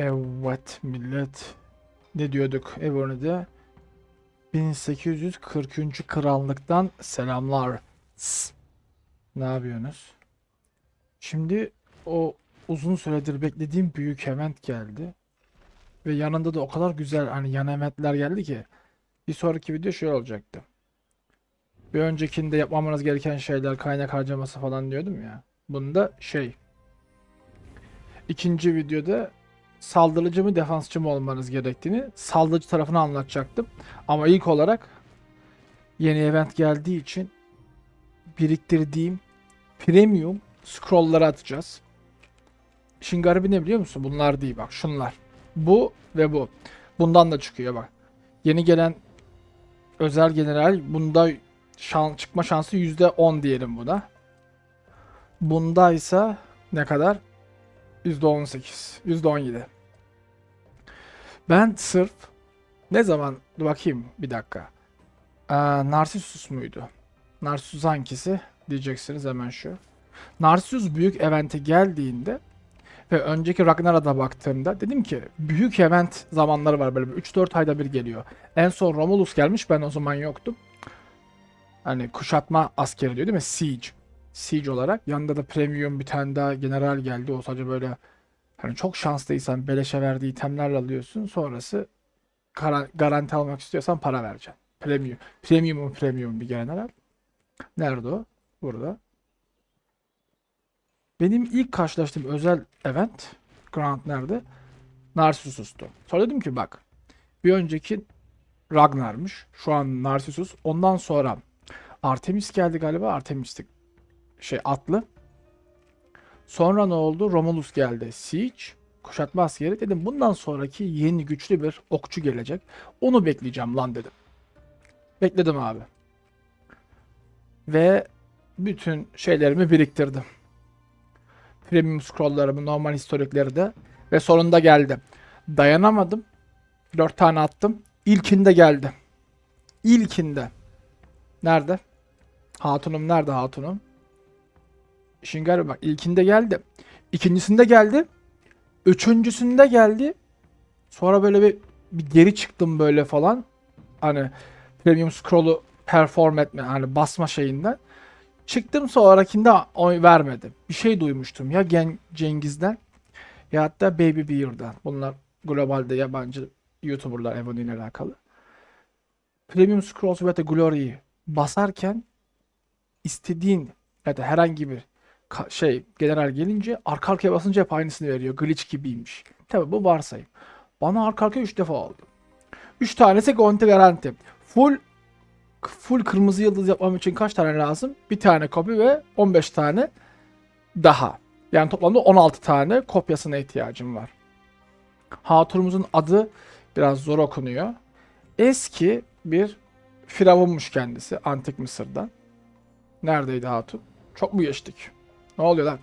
Evet millet. Ne diyorduk Evern'de? 1840. krallıktan selamlar. Ne yapıyorsunuz? Şimdi o uzun süredir beklediğim büyük event geldi. Ve yanında da o kadar güzel hani yan eventler geldi ki. Bir sonraki video şey olacaktı. Bir öncekinde yapmamanız gereken şeyler kaynak harcaması falan diyordum ya. Bunda şey. İkinci videoda saldırıcı mı defansçı mı olmanız gerektiğini saldırıcı tarafını anlatacaktım. Ama ilk olarak yeni event geldiği için biriktirdiğim premium scrollları atacağız. İşin garibi ne biliyor musun? Bunlar değil bak şunlar. Bu ve bu. Bundan da çıkıyor bak. Yeni gelen özel general bunda şan, çıkma şansı %10 diyelim buna. Bunda ise ne kadar? %18, %17. Ben sırf ne zaman bakayım bir dakika. Ee, Narcissus muydu? Narcissus hangisi diyeceksiniz hemen şu. Narcissus büyük evente geldiğinde ve önceki Ragnar'a baktığımda dedim ki büyük event zamanları var böyle 3-4 ayda bir geliyor. En son Romulus gelmiş ben o zaman yoktum. Hani kuşatma askeri diyor değil mi? Siege. Siege olarak. Yanında da premium bir tane daha general geldi. O sadece böyle hani çok şanslıysan beleşe verdiği itemlerle alıyorsun. Sonrası gara- garanti almak istiyorsan para vereceksin. Premium. Premium'un premium bir general. Nerede o? Burada. Benim ilk karşılaştığım özel event Grand nerede? Narcissus'tu. Sonra dedim ki bak bir önceki Ragnar'mış. Şu an Narcissus. Ondan sonra Artemis geldi galiba. Artemis'ti şey atlı. Sonra ne oldu? Romulus geldi. Siege. Kuşatma askeri. Dedim bundan sonraki yeni güçlü bir okçu gelecek. Onu bekleyeceğim lan dedim. Bekledim abi. Ve bütün şeylerimi biriktirdim. Premium scrolllarımı, normal historikleri de. Ve sonunda geldi. Dayanamadım. 4 tane attım. İlkinde geldi. İlkinde. Nerede? Hatunum nerede hatunum? İşin garibi bak ilkinde geldi. İkincisinde geldi. Üçüncüsünde geldi. Sonra böyle bir, bir geri çıktım böyle falan. Hani premium scroll'u perform etme hani basma şeyinden. Çıktım sonrakinde oy vermedi. Bir şey duymuştum ya Gen Cengiz'den ya hatta Baby Bear'dan. Bunlar globalde yabancı YouTuber'lar Ebony ile alakalı. Premium Scrolls ve Glory'yi basarken istediğin ya da herhangi bir şey general gelince arka arkaya basınca hep aynısını veriyor. Glitch gibiymiş. Tabi bu varsayım. Bana arka arkaya 3 defa oldu. 3 tanesi Gonti garanti. Full full kırmızı yıldız yapmam için kaç tane lazım? Bir tane copy ve 15 tane daha. Yani toplamda 16 tane kopyasına ihtiyacım var. Hatunumuzun adı biraz zor okunuyor. Eski bir firavunmuş kendisi antik Mısır'dan. Neredeydi hatun? Çok mu geçtik? Ne oluyor lan?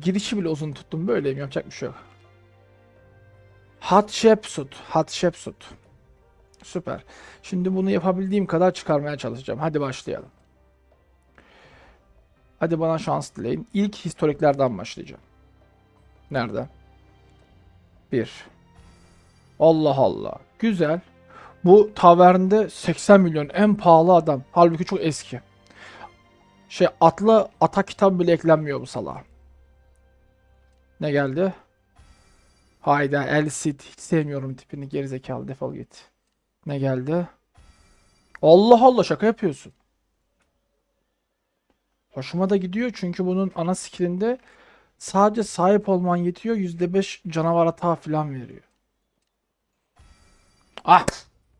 Girişi bile uzun tuttum. Böyleyim. Yapacak bir şey yok. Hatshepsut. Hatshepsut. Süper. Şimdi bunu yapabildiğim kadar çıkarmaya çalışacağım. Hadi başlayalım. Hadi bana şans dileyin. İlk historiklerden başlayacağım. Nerede? Bir. Allah Allah. Güzel. Bu tavernde 80 milyon en pahalı adam. Halbuki çok eski. Şey atlı ata kitabı bile eklenmiyor bu salağa. Ne geldi? Hayda El Cid. Hiç sevmiyorum tipini. Gerizekalı defol git. Ne geldi? Allah Allah şaka yapıyorsun. Hoşuma da gidiyor çünkü bunun ana skillinde sadece sahip olman yetiyor. %5 canavar hata falan veriyor. Ah!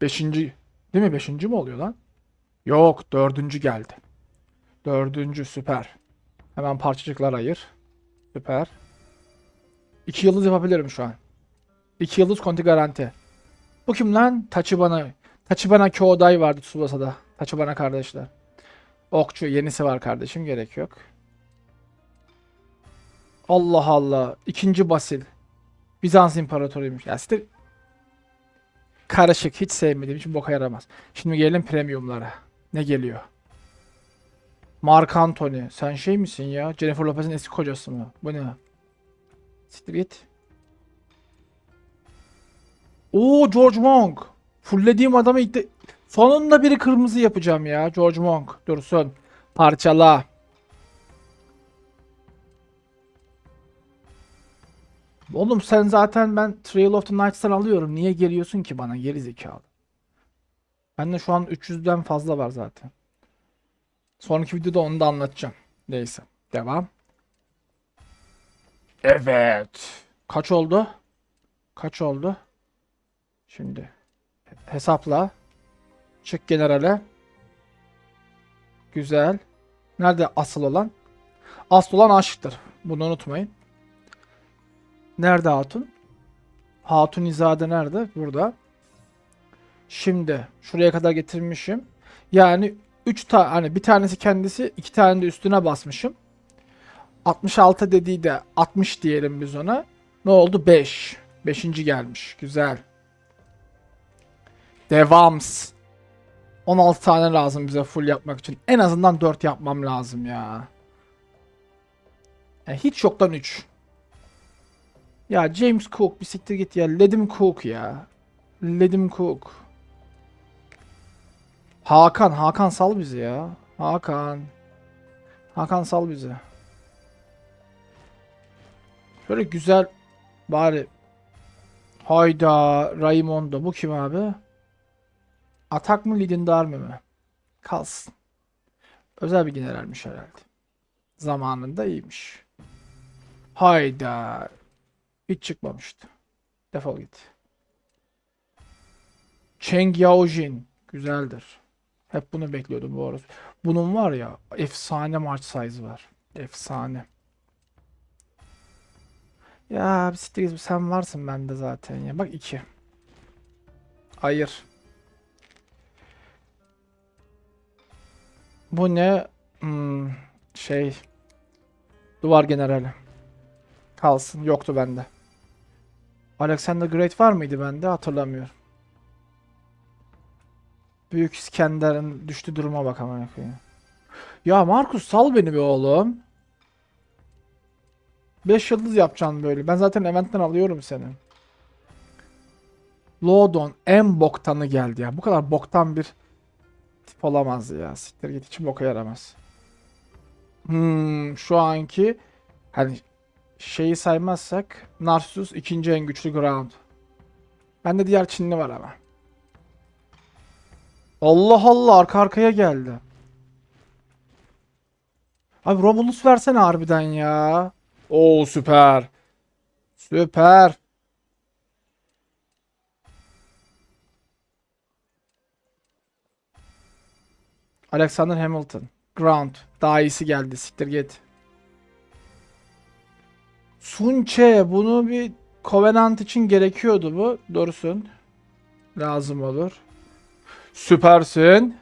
Beşinci. Değil mi? Beşinci mi oluyor lan? Yok. Dördüncü geldi. Dördüncü süper. Hemen parçacıklar ayır. Süper. İki yıldız yapabilirim şu an. İki yıldız konti garanti. Bu kim lan? Tachibana. Tachibana Kyodai vardı Tsubasa'da. Tachibana kardeşler. Okçu yenisi var kardeşim gerek yok. Allah Allah. İkinci Basil. Bizans İmparatoruymuş. Ya siktir. Karışık. Hiç sevmediğim için boka yaramaz. Şimdi gelelim premiumlara. Ne geliyor? Mark Anthony. Sen şey misin ya? Jennifer Lopez'in eski kocası mı? Bu ne? Siktir. Oo George Monk. Fullediğim adamı ilk de... Sonunda biri kırmızı yapacağım ya. George Monk. Dursun. Parçala. Oğlum sen zaten ben Trail of the Nights'tan alıyorum. Niye geliyorsun ki bana geri zekalı? Bende şu an 300'den fazla var zaten. Sonraki videoda onu da anlatacağım. Neyse. Devam. Evet. Kaç oldu? Kaç oldu? Şimdi. Hesapla. Çık generale. Güzel. Nerede asıl olan? Asıl olan aşktır. Bunu unutmayın. Nerede hatun? Hatun izade nerede? Burada. Şimdi şuraya kadar getirmişim. Yani 3 tane hani bir tanesi kendisi, iki tane de üstüne basmışım. 66 dediği de 60 diyelim biz ona. Ne oldu? 5. 5. gelmiş. Güzel. Devams. 16 tane lazım bize full yapmak için. En azından 4 yapmam lazım ya. Yani hiç yoktan 3. Ya James Cook bir siktir git ya. Ledim Cook ya. Ledim Cook. Hakan, Hakan sal bizi ya. Hakan. Hakan sal bizi. Böyle güzel bari. Hayda Raimundo. Bu kim abi? Atak mı Lidindar mı? Kalsın. Özel bir generalmiş herhalde. Zamanında iyiymiş. Hayda. Hiç çıkmamıştı. Defol git. Cheng Yaojin. Güzeldir. Hep bunu bekliyordum bu arada. Bunun var ya efsane maç size var. Efsane. Ya bir siktir sen varsın bende zaten ya. Bak iki. Hayır. Bu ne? Hmm, şey. Duvar generali. Kalsın. Yoktu bende. Alexander Great var mıydı bende? Hatırlamıyorum. Büyük İskender'in düştü duruma bak amına koyayım. Ya Markus sal beni be oğlum. 5 yıldız yapacaksın böyle. Ben zaten eventten alıyorum seni. Lodon en boktanı geldi ya. Bu kadar boktan bir tip olamaz ya. Siktir git hiç boka yaramaz. Hmm, şu anki hani şeyi saymazsak Narsus ikinci en güçlü ground. Bende diğer Çinli var ama. Allah Allah arka arkaya geldi. Abi Romulus versene harbiden ya. Oo süper. Süper. Alexander Hamilton. Ground. Daha iyisi geldi. Siktir git. Sunçe. Bunu bir Covenant için gerekiyordu bu. Doğrusun. Lazım olur. Süpersin.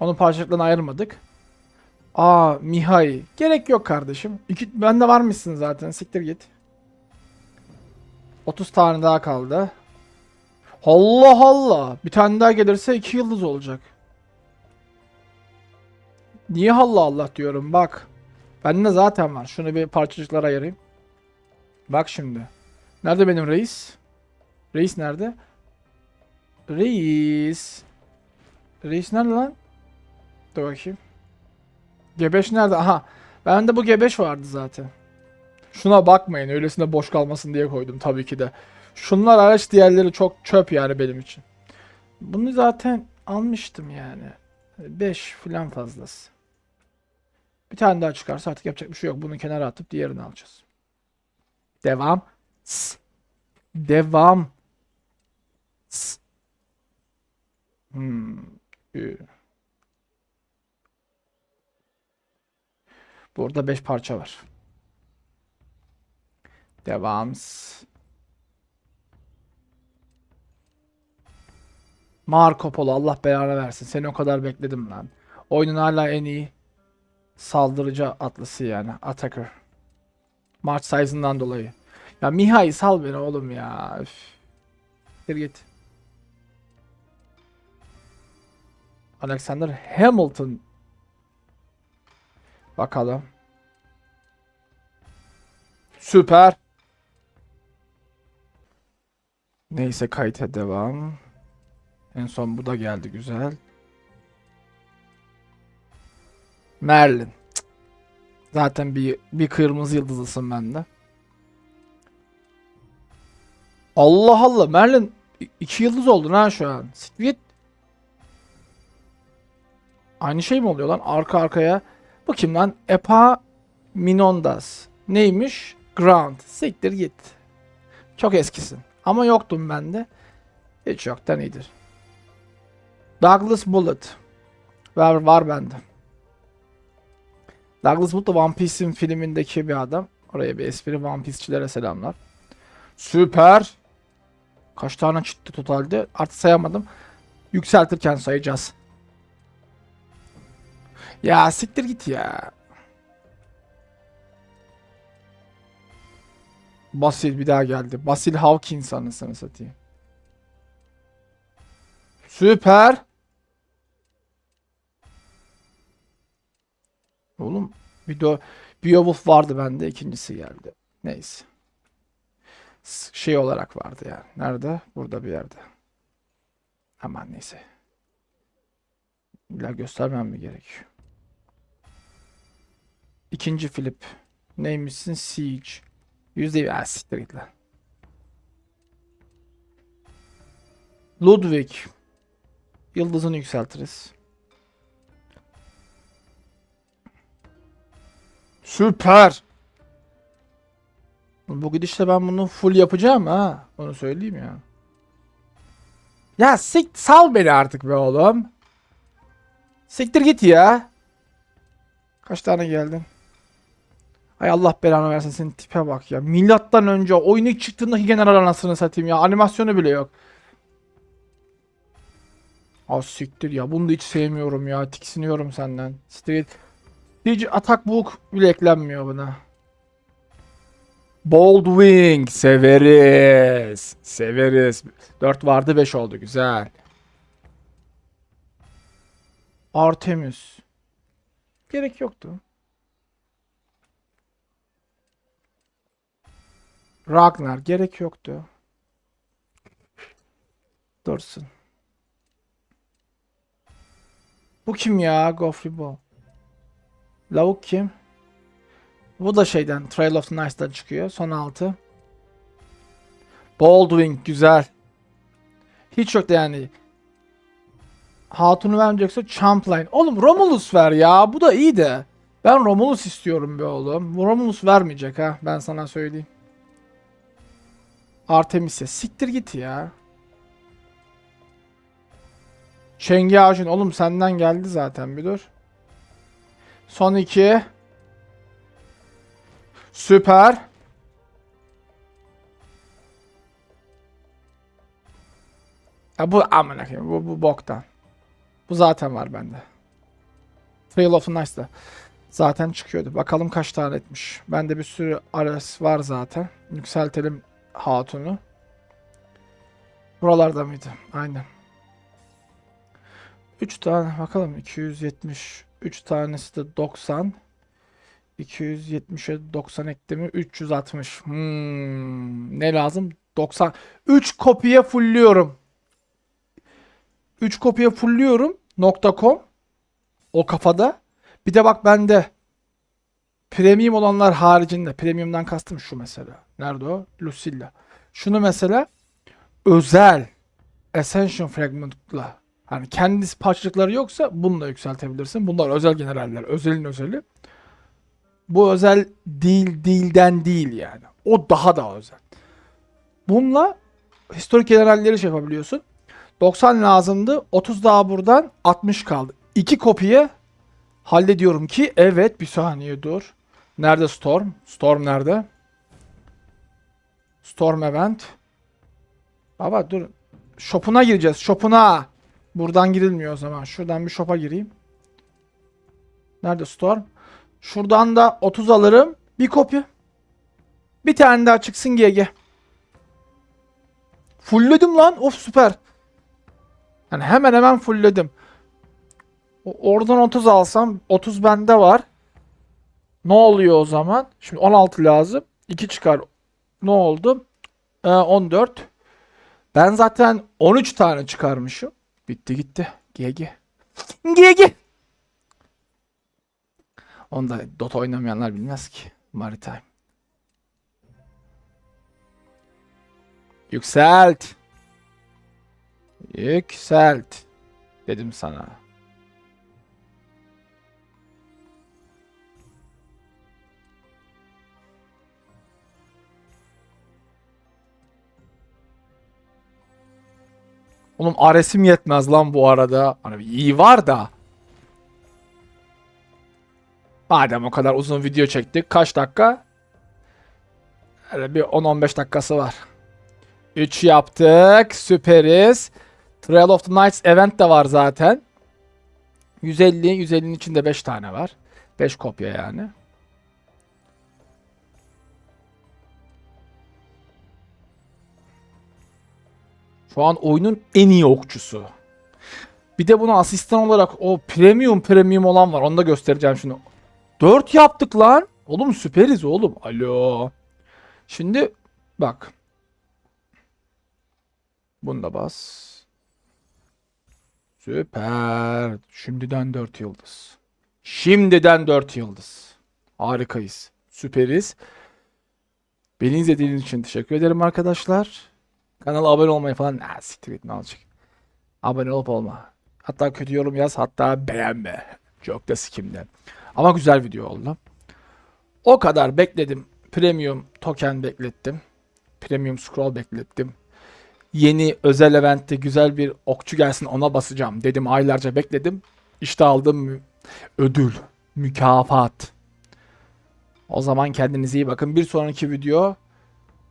Onu parçalıklarına ayırmadık. Aa Mihai. Gerek yok kardeşim. İki, bende var mısın zaten. Siktir git. 30 tane daha kaldı. Allah Allah. Bir tane daha gelirse 2 yıldız olacak. Niye Allah Allah diyorum bak. Bende zaten var. Şunu bir parçacıklara ayırayım. Bak şimdi. Nerede benim reis? Reis nerede? Reis. Reis nerede lan? Dur bakayım. G5 nerede? Aha. Bende bu G5 vardı zaten. Şuna bakmayın. Öylesine boş kalmasın diye koydum tabii ki de. Şunlar araç diğerleri çok çöp yani benim için. Bunu zaten almıştım yani. 5 falan fazlası. Bir tane daha çıkarsa artık yapacak bir şey yok. Bunu kenara atıp diğerini alacağız. Devam. Devam. Hmm. Burada 5 parça var. Devam. Marco Polo Allah belanı versin. Seni o kadar bekledim lan. Oyunun hala en iyi saldırıcı atlısı yani. Attacker. March size'ından dolayı. Ya Mihai sal beni oğlum ya. Üf. Gir git. Alexander Hamilton. Bakalım. Süper. Neyse kayıta devam. En son bu da geldi güzel. Merlin. Zaten bir bir kırmızı yıldızlısın bende. Allah Allah Merlin iki yıldız oldun ha şu an. Siktir. Aynı şey mi oluyor lan arka arkaya? Bu kim lan? Epa Minondas. Neymiş? Ground. Siktir git. Çok eskisin. Ama yoktum bende. Hiç yoktan iyidir. Douglas Bullet. Var, var bende. Douglas Bullet da One Piece'in filmindeki bir adam. Oraya bir espri One Piece'çilere selamlar. Süper. Kaç tane çıktı totalde? Artık sayamadım. Yükseltirken sayacağız. Ya siktir git ya. Basil bir daha geldi. Basil Hawkins anasını satayım. Süper. Oğlum bir de Beowulf vardı bende ikincisi geldi. Neyse. Şey olarak vardı yani. Nerede? Burada bir yerde. Aman neyse. İlla göstermem mi gerekiyor? İkinci Philip. Neymişsin? Siege. Yüzde ya siktir git lan. Ludwig. Yıldızını yükseltiriz. Süper. Bu gidişle ben bunu full yapacağım ha. Onu söyleyeyim ya. Ya sik sal beni artık be oğlum. Siktir git ya. Kaç tane geldin? Ay Allah belanı versin senin tipe bak ya. Milattan önce oyun ilk çıktığındaki general anasını satayım ya. Animasyonu bile yok. Az siktir ya. Bunu da hiç sevmiyorum ya. Tiksiniyorum senden. Git. Hiç atak book bile eklenmiyor buna. Bold Wing severiz. Severiz. 4 vardı 5 oldu güzel. Artemis. Gerek yoktu. Ragnar gerek yoktu. Dursun. Bu kim ya? Goffrey Ball. Lavuk kim? Bu da şeyden Trail of Nice'dan çıkıyor. Son altı. Baldwin güzel. Hiç yok da yani. Hatun'u vermeyecekse Champlain. Oğlum Romulus ver ya. Bu da iyi de. Ben Romulus istiyorum be oğlum. Romulus vermeyecek ha. Ben sana söyleyeyim. Artemis'e. Siktir git ya. Çengi Ağacın. Oğlum senden geldi zaten bir dur. Son iki. Süper. Ya bu amına koyayım. Bu, bu boktan. Bu zaten var bende. Trail of Nice'da. Zaten çıkıyordu. Bakalım kaç tane etmiş. Bende bir sürü Ares var zaten. Yükseltelim Hatun'u. Buralarda mıydı? Aynen. 3 tane bakalım. 270. 3 tanesi de 90. 270'e 90 eklemi 360. Hmm, ne lazım? 90. 3 kopya fullüyorum. 3 kopya fullüyorum. .com o kafada. Bir de bak bende premium olanlar haricinde premiumdan kastım şu mesela. Nerede o? Lucilla. Şunu mesela özel Ascension Fragment'la hani kendisi parçacıkları yoksa bununla yükseltebilirsin. Bunlar özel generaller. Özelin özeli. Bu özel değil değilden değil yani. O daha da özel. Bununla historik generalleri şey yapabiliyorsun. 90 lazımdı. 30 daha buradan 60 kaldı. 2 kopya hallediyorum ki evet bir saniye dur. Nerede Storm? Storm nerede? Storm Event. Baba dur. Shop'una gireceğiz. Shop'una. Buradan girilmiyor o zaman. Şuradan bir shop'a gireyim. Nerede Storm? Şuradan da 30 alırım. Bir kopya. Bir tane daha çıksın GG. Fullledim lan. Of süper. Yani hemen hemen fullledim. Oradan 30 alsam 30 bende var. Ne oluyor o zaman? Şimdi 16 lazım. 2 çıkar. Ne oldu? Ee, 14. Ben zaten 13 tane çıkarmışım. Bitti gitti. GG. GG. Onu da Dota oynamayanlar bilmez ki. Maritime. Yükselt. Yükselt. Dedim sana. Oğlum Ares'im yetmez lan bu arada. Hani iyi var da. Madem o kadar uzun video çektik. Kaç dakika? Öyle bir 10-15 dakikası var. 3 yaptık. Süperiz. Trail of the Knights event de var zaten. 150. 150'nin içinde 5 tane var. 5 kopya yani. Şu an oyunun en iyi okçusu. Bir de bunu asistan olarak o premium premium olan var. Onu da göstereceğim şimdi. 4 yaptık lan. Oğlum süperiz oğlum. Alo. Şimdi bak. Bunu da bas. Süper. Şimdiden 4 yıldız. Şimdiden 4 yıldız. Harikayız. Süperiz. Beni izlediğiniz için teşekkür ederim arkadaşlar. Kanala abone olmayı falan. Ha, siktir git ne olacak. Abone olup olma. Hatta kötü yorum yaz. Hatta beğenme. Çok da sikimde. Ama güzel video oldu. O kadar bekledim. Premium token beklettim. Premium scroll beklettim. Yeni özel eventte güzel bir okçu gelsin ona basacağım dedim. Aylarca bekledim. İşte aldım ödül, mükafat. O zaman kendinize iyi bakın. Bir sonraki video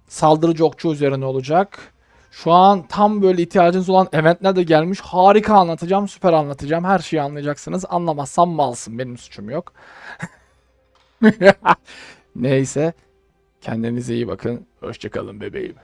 saldırıcı okçu üzerine olacak. Şu an tam böyle ihtiyacınız olan eventler de gelmiş. Harika anlatacağım, süper anlatacağım. Her şeyi anlayacaksınız. Anlamazsam malsın. Benim suçum yok. Neyse. Kendinize iyi bakın. Hoşçakalın bebeğim.